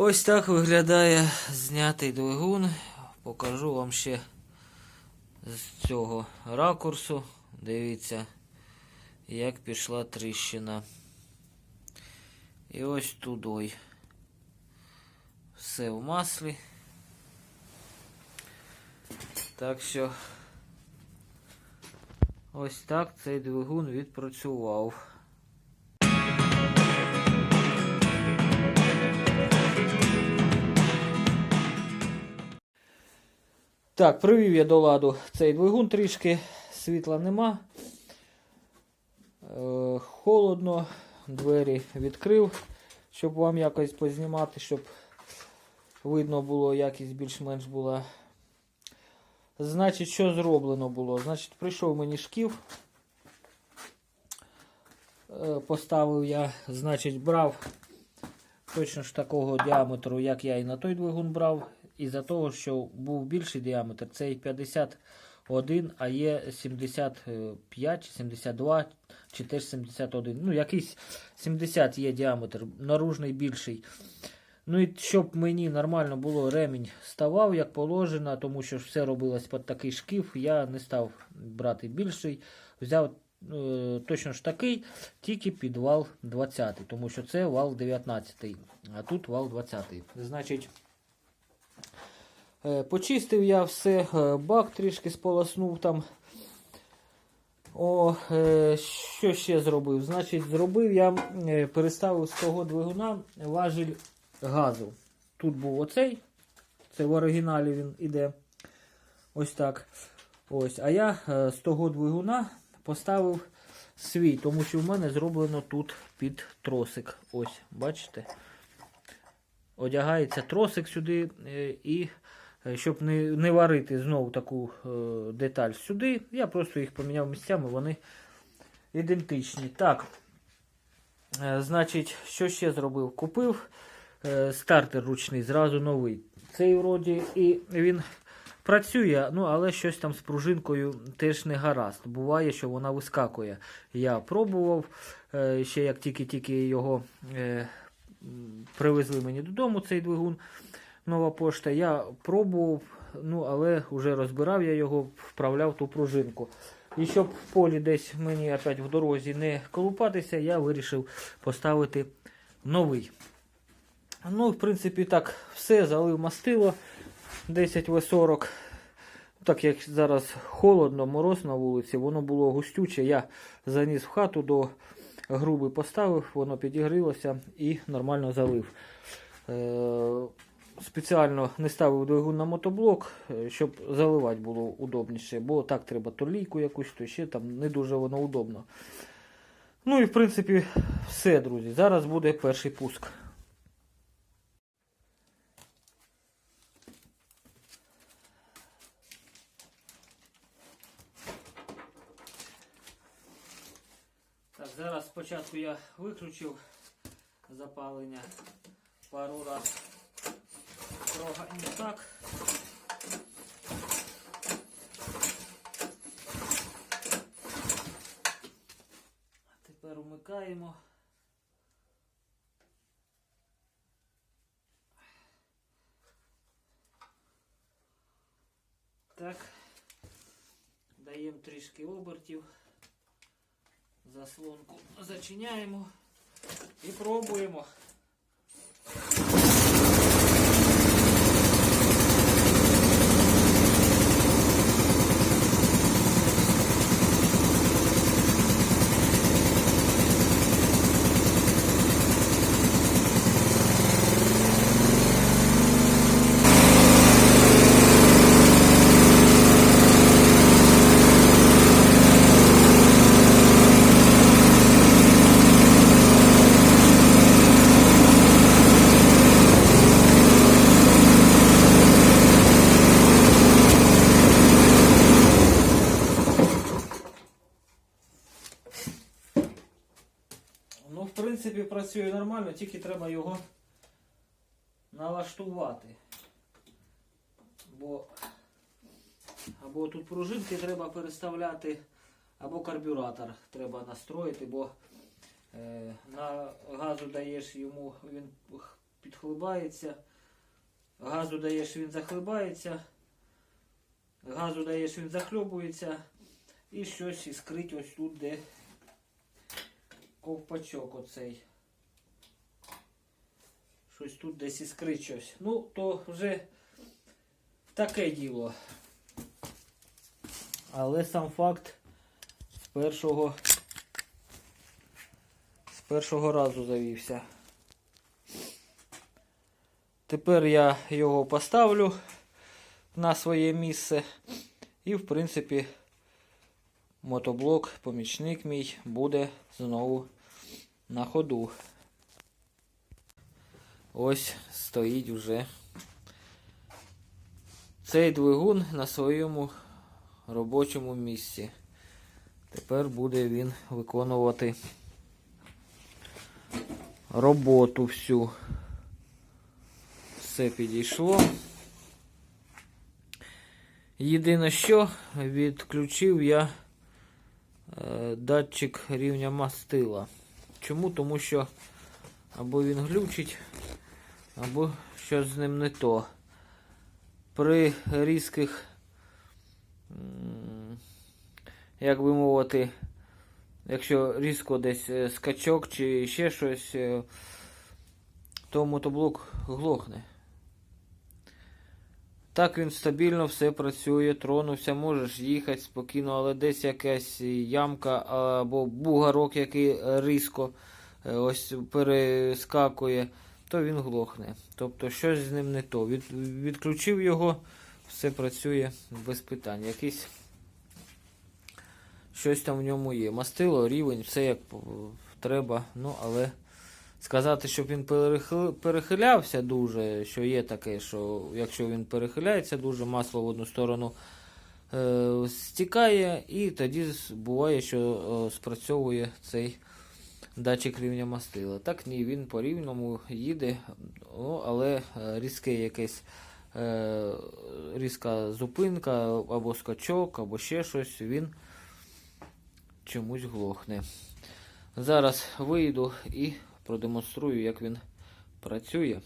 Ось так виглядає знятий двигун. Покажу вам ще з цього ракурсу. Дивіться, як пішла тріщина. І ось тудой. Все в маслі. Так що ось так цей двигун відпрацював. Так, привів я до ладу цей двигун трішки, світла нема. Е, холодно, двері відкрив, щоб вам якось познімати, щоб видно було, якість більш-менш була. Значить, що зроблено було? Значить, прийшов мені шків. Е, Поставив я, значить, брав точно ж такого діаметру, як я і на той двигун брав. Із-за того, що був більший діаметр, цей 51, а є 75 72, чи теж 71. Ну, якийсь 70 є діаметр, наружний більший. Ну і щоб мені нормально було, ремінь ставав, як положено, тому що все робилось під такий шкіф, я не став брати більший. Взяв е, точно ж такий, тільки під вал 20, тому що це вал 19, а тут вал 20. Значить, почистив я все, е, бак трішки сполоснув там. О, е, що ще зробив? Значить, зробив я, е, переставив з того двигуна важіль газу. Тут був оцей, це в оригіналі він іде. Ось так. Ось. А я е, з того двигуна поставив свій, тому що в мене зроблено тут під тросик. Ось, бачите? Одягається тросик сюди е, і. Е, Щоб не, не варити знову таку е, деталь сюди, я просто їх поміняв місцями, вони ідентичні. Так, е, значить, що ще зробив? Купив стартер ручний, зразу новий. Цей вроді і він працює, ну але щось там з пружинкою теж не гаразд. Буває, що вона вискакує. Я пробував ще як тільки-тільки його привезли мені додому, цей двигун. Нова пошта. Я пробував, ну але вже розбирав я його, вправляв ту пружинку. І щоб в полі десь мені опять в дорозі не колупатися, я вирішив поставити новий. Ну, в принципі, так, все, залив мастило 10 В40. Так як зараз холодно, мороз на вулиці, воно було густюче. Я заніс в хату до груби поставив, воно підігрілося і нормально залив. Спеціально не ставив двигун на мотоблок, е, щоб заливати було удобніше, бо так треба то лійку якусь, то ще там не дуже воно удобно. Ну і в принципі все, друзі. Зараз буде перший пуск. Так, зараз спочатку я виключив запалення пару раз трохи не так. Тепер умикаємо. Так, даємо трішки обертів, заслонку зачиняємо і пробуємо. Ну, в принципі, працює нормально, тільки треба його налаштувати. Бо або тут пружинки треба переставляти, або карбюратор треба настроїти, бо е, на газу даєш йому, він підхлибається. Газу даєш, він захлибається. Газу даєш, він захльобується. І щось іскрить ось тут, де ковпачок оцей. Щось тут десь іскрить щось. Ну, то вже таке діло. Але сам факт з першого з першого разу завівся. Тепер я його поставлю на своє місце. І, в принципі, мотоблок, помічник мій, буде знову на ходу. Ось стоїть вже цей двигун на своєму робочому місці. Тепер буде він виконувати роботу всю. Все підійшло. Єдине що, відключив я е, датчик рівня мастила. Чому? Тому що або він глючить, або щось з ним не то. При різких, як би мовити, якщо різко десь е, скачок чи ще щось, е, то мотоблок глохне. Так він стабільно все працює, тронувся, можеш їхати спокійно, але десь якась ямка або бугарок, який різко е, ось перескакує, то він глохне. Тобто щось з ним не то. Від, відключив його, все працює без питань. Якийсь щось там в ньому є. Мастило, рівень, все як е, треба. Ну, але сказати, щоб він перехилявся дуже, що є таке, що якщо він перехиляється дуже, масло в одну сторону е, стікає, і тоді буває, що е, спрацьовує цей датчик рівня мастила. Так ні, він по рівному їде, ну, але е, різке якесь. е, Різка зупинка або скачок, або ще щось, він чомусь глохне. Зараз вийду і продемонструю, як він працює.